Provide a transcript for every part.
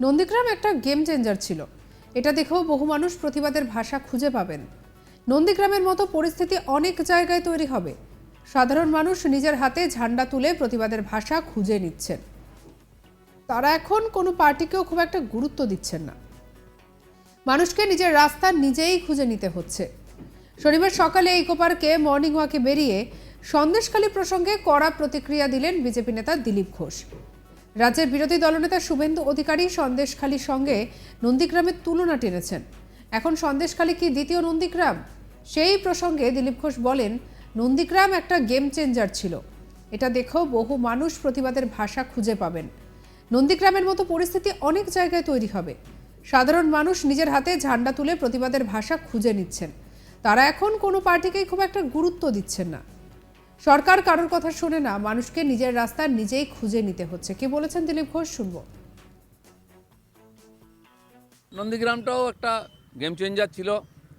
নন্দীগ্রাম একটা game changer ছিল। এটা দেখেও বহু মানুষ প্রতিবাদের ভাষা খুঁজে পাবেন। নন্দীগ্রামের মতো পরিস্থিতি অনেক জায়গায় তৈরি হবে। সাধারণ মানুষ নিজের হাতে ঝান্ডা তুলে প্রতিবাদের ভাষা খুঁজে নিচ্ছেন। তারা এখন কোনো পার্টিকেও খুব একটা গুরুত্ব দিচ্ছেন না। মানুষকে নিজের রাস্তা নিজেই খুঁজে নিতে হচ্ছে। শনিবার সকালে ইকো পার্কে মর্নিং ওয়াকে বেরিয়ে সন্দেশখালী প্রসঙ্গে কড়া প্রতিক্রিয়া দিলেন বিজেপি নেতা দিলীপ ঘোষ। রাজ্যের বিরোধী দলনেতা শুভেন্দু অধিকারী সন্দেশখালীর সঙ্গে নন্দীগ্রামের তুলনা টেনেছেন। এখন সন্দেশখালী কি দ্বিতীয় নন্দীগ্রাম? সেই প্রসঙ্গে দিলীপ ঘোষ বলেন, নন্দীগ্রাম একটা গেম চেঞ্জার ছিল। এটা দেখেও বহু মানুষ প্রতিবাদের ভাষা খুঁজে পাবেন। নন্দীগ্রামের মতো পরিস্থিতি অনেক জায়গায় তৈরি হবে। সাধারণ মানুষ নিজের হাতে ঝান্ডা তুলে প্রতিবাদের ভাষা খুঁজে নিচ্ছেন। তারা এখন কোনো পার্টিকেই খুব একটা গুরুত্ব দিচ্ছেন না। সরকার কারোর কথা শুনে না মানুষকে নিজের রাস্তা নিজেই খুঁজে নিতে হচ্ছে। কি বলেছেন দিলীপ ঘোষ শুনব। নন্দীগ্রামটাও একটা গেম চেঞ্জার ছিল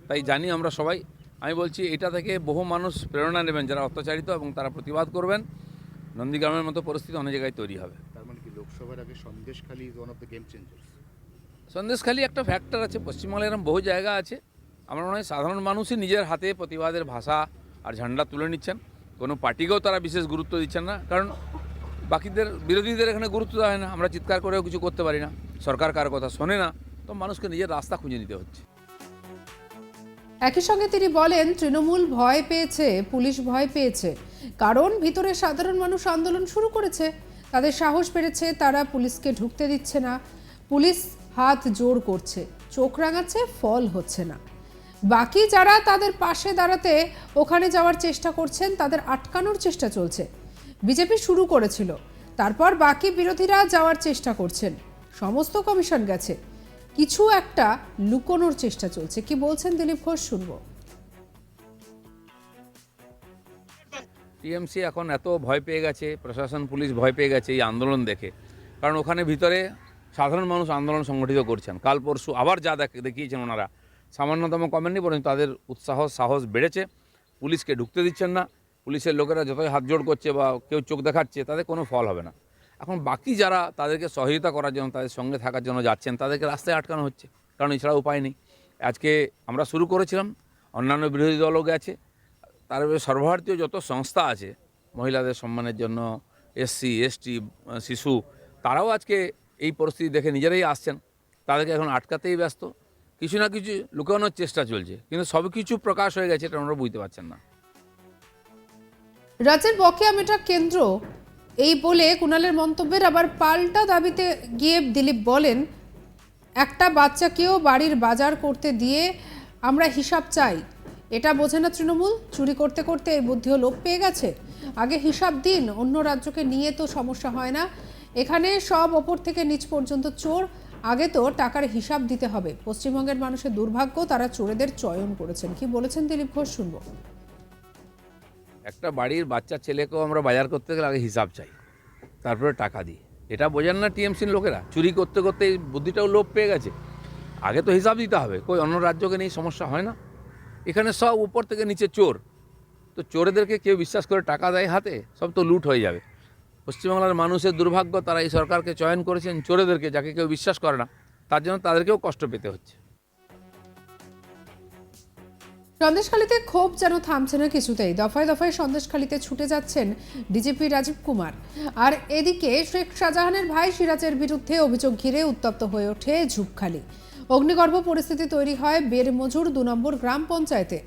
তাই জানি আমরা সবাই। আমি বলছি এটা থেকে বহু মানুষ প্রেরণা নেবেন যারা অত্যাচারিত এবং তারা প্রতিবাদ করবেন। নন্দীগ্রামের মতো পরিস্থিতি অনেক জায়গায় তৈরি হবে। তার মানে কি লোকসভার আগে Sandeshkhali is one of the game changers Sandeshkhali একটা ফ্যাক্টর আছে পশ্চিমবাংলায় এরকম বহু জায়গা আছে। আমার মনে হয় সাধারণ মানুষই নিজের হাতে প্রতিবাদের ভাষা আর ঝান্ডা তুলে নিচ্ছেন। কোনো পার্টিকেও তারা বিশেষ গুরুত্ব দিচ্ছেন না। কারণ বাকিদের, বিরোধীদের এখানে গুরুত্ব দেওয়া হয় না। আমরা চিৎকার করেও কিছু করতে পারি না। সরকার কার কথা শোনে না। তো মানুষকে নিজের রাস্তা খুঁজে নিতে হচ্ছে। একই সঙ্গে তিনি বলেন, তৃণমূল ভয় পেয়েছে, পুলিশ ভয় পেয়েছে। কারণ ভিতরে সাধারণ মানুষ আন্দোলন শুরু করেছে। তাদের সাহস বেড়েছে তারা পুলিশকে ঢুকতে দিচ্ছে না। পুলিশ হাত জোর করছে। চোখ রাঙাচ্ছে, ফল হচ্ছে না। বাকি যারা তাদের পাশে দাঁড়াতে ওখানে যাওয়ার চেষ্টা করছেন, তাদের আটকানোর চেষ্টা চলছে। বিজেপি শুরু করেছিল, তারপর বাকি বিরোধীরা যাওয়ার চেষ্টা করছেন। সমস্ত কমিশন গেছে। কিছু একটা লুকোনোর চেষ্টা চলছে। কি বলছেন দিলীপ ঘোষ, শুনব। টিএমসি এখন এত ভয় পেয়ে গেছে, প্রশাসন, পুলিশ ভয় পেয়ে গেছে এই আন্দোলন দেখে। কারণ ওখানে ভিতরে সাধারণ মানুষ আন্দোলন সংগঠিত করছেন। কাল পরশু আবার যা দেখ- দেখিয়েছেন ওনারা। সামান্যতম কমেননি, বরং তাদের উৎসাহ, সাহস বেড়েছে। পুলিশকে ঢুকতে দিচ্ছেন না। পুলিশের লোকেরা যতই হাত জোড় করছে বা কেউ চোখ দেখাচ্ছে তাদের কোনো ফল হবে না। এখন বাকি যারা তাদেরকে সহযোগিতা করার জন্য, তাদের সঙ্গে থাকার জন্য যাচ্ছেন, তাদেরকে রাস্তায় আটকানো হচ্ছে, কারণ এছাড়া উপায় নেই। আজকে আমরা শুরু করেছিলাম, অন্যান্য বিরোধী দলও গেছে। তারপরে সর্বভারতীয় যত সংস্থা আছে, মহিলাদের সম্মানের জন্য এসসি এসটি শিশু, তারাও আজকে এই পরিস্থিতি দেখে নিজেরাই আসছেন। তাদেরকে এখন আটকাতেই ব্যস্ত। কিছু না কিছু লুকানোর চেষ্টা চলছে, কিন্তু সব কিছু প্রকাশ হয়ে গেছে এটা ওনারা বুঝতে পারছেন না। রাজ্যের বকেয়া মেটা কেন্দ্র, এই বলে কুণালের মন্তব্যের আবার পাল্টা দাবিতে গিয়ে দিলীপ বলেন, একটা বাচ্চাকেও বাড়ির বাজার করতে দিয়ে আমরা হিসাব চাই। এটা বোঝে না তৃণমূল, চুরি করতে করতে এই বুদ্ধিও লোপ পেয়ে গেছে। আগে হিসাব দিন, অন্য রাজ্যকে নিয়ে তো সমস্যা হয় না। এখানে সব ওপর থেকে নিচ পর্যন্ত চোর আগে তো টাকার হিসাব দিতে হবে। পশ্চিমবঙ্গের মানুষের দুর্ভাগ্য, তারা চোরেদের চয়ন করেছেন। কি বলেছেন দিলীপ ঘোষ, শুনব। একটা বাড়ির বাচ্চা ছেলেকেও আমরা বাজার করতে গেলে আগে হিসাব চাই, তারপরে টাকা দিই। এটা বোঝেন না টিএমসির লোকেরা? চুরি করতে করতে এই বুদ্ধিটাও লোপ পেয়ে গেছে। আগে তো হিসাব দিতে হবে, কই অন্য রাজ্যকে নিয়ে সমস্যা হয় না? এখানে সব উপর থেকে নিচে চোর। তো চোরেদেরকে কেউ বিশ্বাস করে টাকা দেয় হাতে, সব তো লুট হয়ে যাবে। পশ্চিমবাংলার মানুষের দুর্ভাগ্য, তারা এই সরকারকে চয়ন করেছেন চোরেদেরকে, যাকে কেউ বিশ্বাস করে না। তার জন্য তাদেরকেও কষ্ট পেতে হচ্ছে। সন্দেশখালীতে ক্ষোভ যেন থামছে না কিছুতেই। দফায় দফায় সন্দেশখালীতে ছুটে যাচ্ছেন ডিজিপি রাজীব কুমার। আর এদিকে শেখ শাহজাহানের ভাই সিরাজের বিরুদ্ধে অভিযোগ ঘিরে উত্তপ্ত হয়ে ওঠে ঝুপখালী। অগ্নিগর্ভ পরিস্থিতি তৈরি হয় বেরমজুর দু নম্বর গ্রাম পঞ্চায়েতে।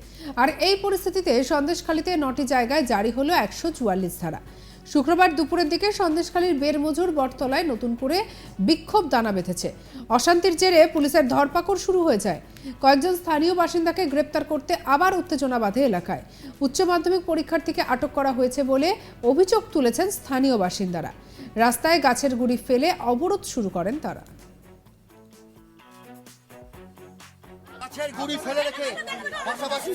আর এই পরিস্থিতিতে সন্দেশখালীতে নটি জায়গায় জারি হলো একশো চুয়াল্লিশ ধারা। শুক্রবার দুপুরের দিকে সন্দেশখালীর বেরমজুর বটতলায় নতুন করে বিক্ষোভ দানা বেঁধেছে। অশান্তির জেরে পুলিশের ধরপাকড় শুরু হয়ে যায়। কয়েকজন স্থানীয় বাসিন্দাকে গ্রেপ্তার করতে আবার উত্তেজনা বাঁধে এলাকায়। উচ্চ মাধ্যমিক পরীক্ষার্থীকে আটক করা হয়েছে বলে অভিযোগ তুলেছেন স্থানীয় বাসিন্দারা। রাস্তায় গাছের গুড়ি ফেলে অবরোধ শুরু করেন তারা। গাছের গুড়ি ফেলে রেখে পাশাপাশি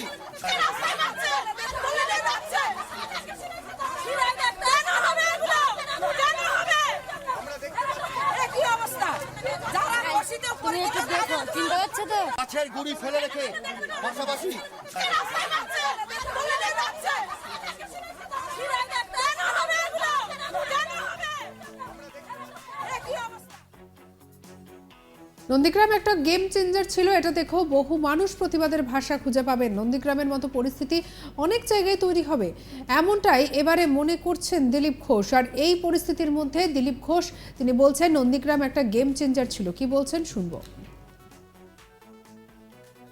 তুমি একটু দেখো চিন্তা হচ্ছে তো? গাছের গুড়ি ফেলে রেখে পাশাপাশি নন্দীগ্রাম একটা গেম চেঞ্জার ছিল, এটা দেখো বহু মানুষ প্রতিবাদের ভাষা খুঁজে পাবেন। নন্দীগ্রামের মতো পরিস্থিতি অনেক জায়গায় তৈরি হবে। এমনটাই এবারে মনে করছেন দিলীপ ঘোষ। আর এই পরিস্থিতির মধ্যে দিলীপ ঘোষ, তিনি বলছেন, নন্দীগ্রাম একটা গেম চেঞ্জার ছিল। কি বলছেন? শুনব।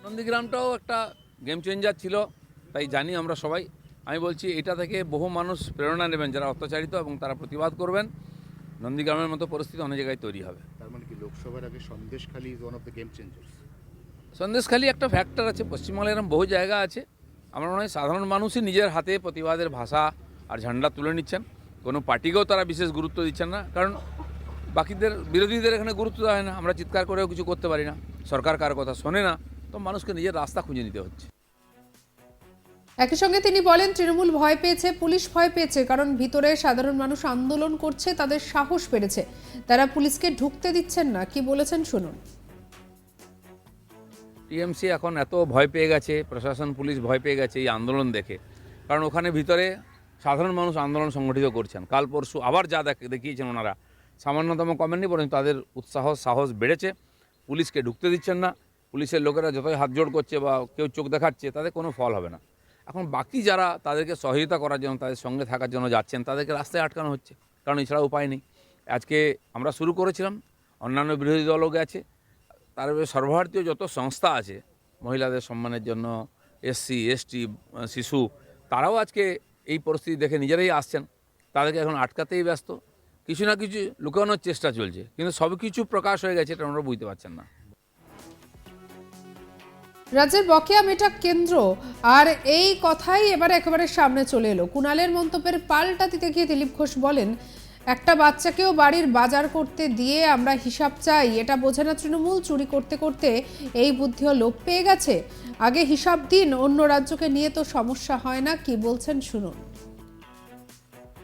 নন্দীগ্রামটাও একটা গেম চেঞ্জার ছিল, তাই জানি আমরা সবাই। আমি বলছি, এটা থেকে বহু মানুষ প্রেরণা নেবেন, যারা অত্যাচারিত এবং তারা প্রতিবাদ করবেন। নন্দীগ্রামের মতো পরিস্থিতি অনেক জায়গায় তৈরি হবে। লোকসভার আগে Sandeshkhali is one of the game changers Sandeshkhali একটা ফ্যাক্টর আছে পশ্চিমবঙ্গে এরকম বহু জায়গা আছে। আমার মনে হয় সাধারণ মানুষই নিজের হাতে প্রতিবাদের ভাষা আর ঝান্ডা তুলে নিচ্ছেন। কোনো পার্টিকেও তারা বিশেষ গুরুত্ব দিচ্ছেন না। কারণ বাকিদের, বিরোধীদের এখানে গুরুত্ব দেওয়া হয় না। আমরা চিৎকার করেও কিছু করতে পারি না। সরকার কার কথা শোনে না। তো মানুষকে নিজের রাস্তা খুঁজে নিতে হচ্ছে। একই সঙ্গে তিনি বলেন, তৃণমূল ভয় পেয়েছে, পুলিশ ভয় পেয়েছে, কারণ ভিতরে সাধারণ মানুষ আন্দোলন করছে, তাদের সাহস বেড়েছে। তারা পুলিশকে ঢুকতে দিচ্ছেন না। কি বলেছেন শুনুন। টিএমসি এখন এত ভয় পেয়ে গেছে, প্রশাসন, পুলিশ ভয় পেয়ে গেছে এই আন্দোলন দেখে। কারণ ওখানে ভিতরে সাধারণ মানুষ আন্দোলন সংগঠিত করছেন। কাল পরশু আবার যা দেখ- দেখিয়েছেন ওনারা, সামান্যতম কমেননি বরং তাদের উৎসাহ, সাহস বেড়েছে। পুলিশকে ঢুকতে দিচ্ছেন না। পুলিশের লোকেরা যতই হাত জোড় করছে বা কেউ চোখ দেখাচ্ছে তাদের কোনো ফল হবে না। এখন বাকি যারা তাদেরকে সহযোগিতা করার জন্য, তাদের সঙ্গে থাকার জন্য যাচ্ছেন, তাদেরকে রাস্তায় আটকানো হচ্ছে। কারণ এছাড়া উপায় নেই। আজকে আমরা শুরু করেছিলাম, অন্যান্য বিরোধী দলও গেছে। তারপরে সর্বভারতীয় যত সংস্থা আছে, মহিলাদের সম্মানের জন্য এসসি এসটি শিশু, তারাও আজকে এই পরিস্থিতি দেখে নিজেরাই আসছেন। তাদেরকে এখন আটকাতেই ব্যস্ত। কিছু না কিছু লুকানোর চেষ্টা চলছে। কিন্তু সব কিছু প্রকাশ হয়ে গেছে এটা ওনারা বুঝতে পারছেন না। রাজ্যের বকেয়া মেটা কেন্দ্র আর এই কথাই এবার একেবারে সামনে চলে এলো। কুণালের মন্তব্যের পাল্টা দিতে গিয়ে দিলীপ ঘোষ বলেন, একটা বাচ্চাকেও বাড়ির বাজার করতে দিয়ে আমরা হিসাব চাই। এটা বোঝে না তৃণমূল, চুরি করতে করতে এই বুদ্ধিও লোপ পেয়ে গেছে। আগে হিসাব দিন, অন্য রাজ্যকে নিয়ে তো সমস্যা হয় না। কি বলছেন শুনুন।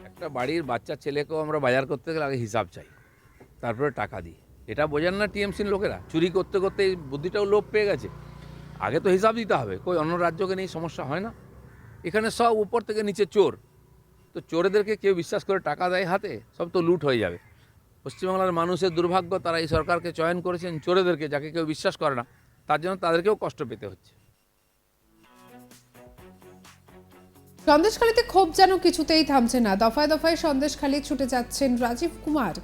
একটা বাড়ির বাচ্চা ছেলেকেও আমরা বাজার করতে গেলে আগে হিসাব চাই, তারপরে টাকা দিই। এটা বোঝেন না টিএমসির লোকেরা। চুরি করতে করতে এই বুদ্ধিটাও লোপ পেয়ে গেছে। আগে তো হিসাব দিতে হবে, কই অন্য রাজ্যকে নিয়ে সমস্যা হয় না। এখানে সব উপর থেকে নিচে চোর। তো চোরেদেরকে কেউ বিশ্বাস করে টাকা দেয় হাতে, সব তো লুট হয়ে যাবে। পশ্চিমবাংলার মানুষের দুর্ভাগ্য, তারা এই সরকারকে চয়ন করেছেন চোরেদেরকে, যাকে কেউ বিশ্বাস করে না। তার জন্য তাদেরকেও কষ্ট পেতে হচ্ছে। সন্দেশখালীতে ক্ষোভ যেন কিছুতেই থামছে না। দফায় দফায় সন্দেশখালী ছুটে যাচ্ছেন রাজীব কুমার।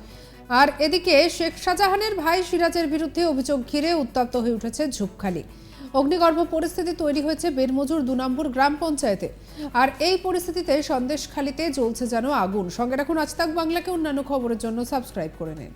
আর এদিকে শেখ শাহজাহানের ভাই সিরাজের বিরুদ্ধে অভিযোগ ঘিরে উত্তপ্ত হয়ে উঠেছে ঝুপখালী। অগ্নিগর্ভ পরিস্থিতি তৈরি হয়েছে বেরমজুর দু নম্বর গ্রাম পঞ্চায়েতে। আর এই পরিস্থিতিতে সন্দেশখালিতে জ্বলছে যেন আগুন। সঙ্গে রাখুন আজ তাক বাংলাকে, অন্যান্য খবরের জন্য সাবস্ক্রাইব করে নিন।